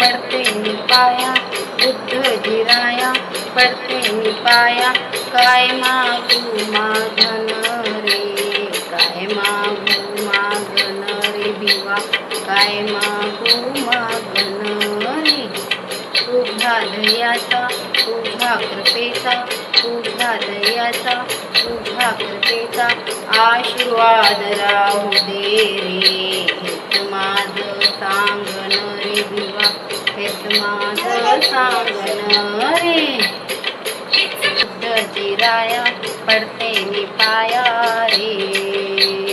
पडते मी पाया बुद्ध जिराया पडते मी पाया. काय मागू मागन रे काय मागू मागन रे भिवा. काय मागू मागन रे तुझ्या दयाचा तुझ्या कृपेचा तू हृदयाचा तुझ्या कृपेचा आशीर्वाद राहू दे रे. हेच माझं सांगन रे दिवा हेच माझं सांगन रे. जिराया पडते मी पाया रे.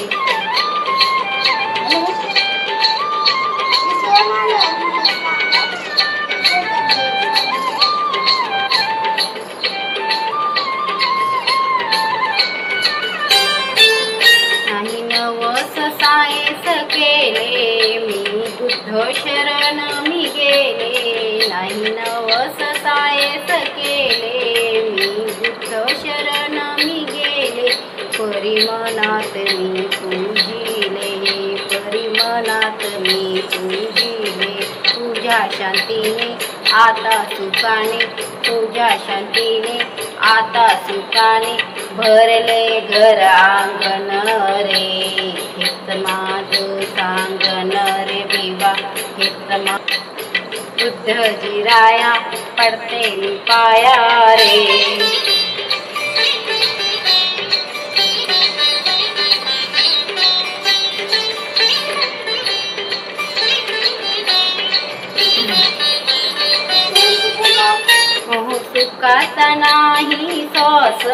सायस केले मी बुद्ध शरण मी गेले. नाही नवस सायस केले मी बुद्ध शरण मी गेले. परिमनात मी पूजिले. परिमनात मी पूजिले. तुझ्या शांतीने आता सुखाने. तुझ्या शांतीने आता सुखाने. भरले घर अंगण रे. माझं सांगन रे विवा हेच मा बुद्ध जिराया पडते पाया रे हो सुखाचा नाही सॉस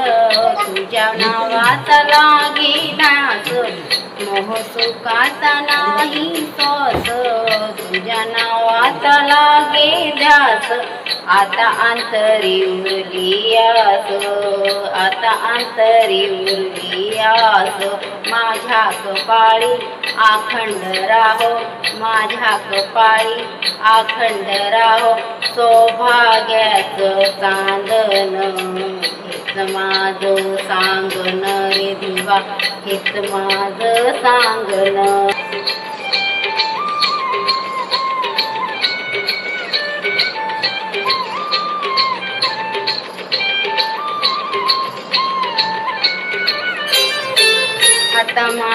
तुझ्या नावाचा लागे नाच मोह सुखाचा नाही सॉस तुझ्या नावाचा लागे ध्यास आता अंतरी उरली आस आता अंतरी उरली आस माझ्या कपाळी आखंड राहो माझ्या कपाळी आखंड राहो सौभाग्याचं चांदन हेच माझं सांगन रे दिवा हेच माझं सांगन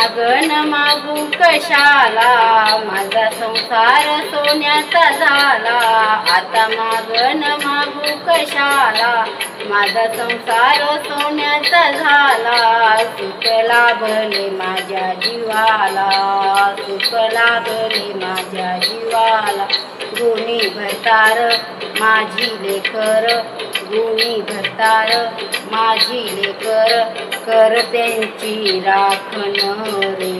मागण मागू कशाला? माझा संसार सोन्याचा झाला. आता मागण मागू कशाला? माझा संसार सोन्याचा झाला. सुख लाभले माझ्या जीवाला. सुख लाभले माझ्या जीवाला. गुणी भरतार माझी लेकर. गुणी भरतार माझी लेकर कर त्यांची राखण रे.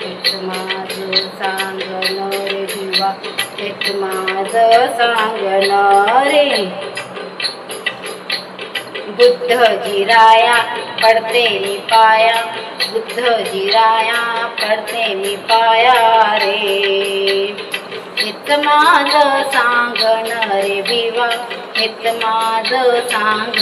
हेच माझं सांगन रे दिवा हेच माझं सांगण रे. बुद्ध जिराया पडते मी पाया बुद्ध जिराया पडते मी पाया रे. हेच माझं सांगन रे विवा हेच माझं सांग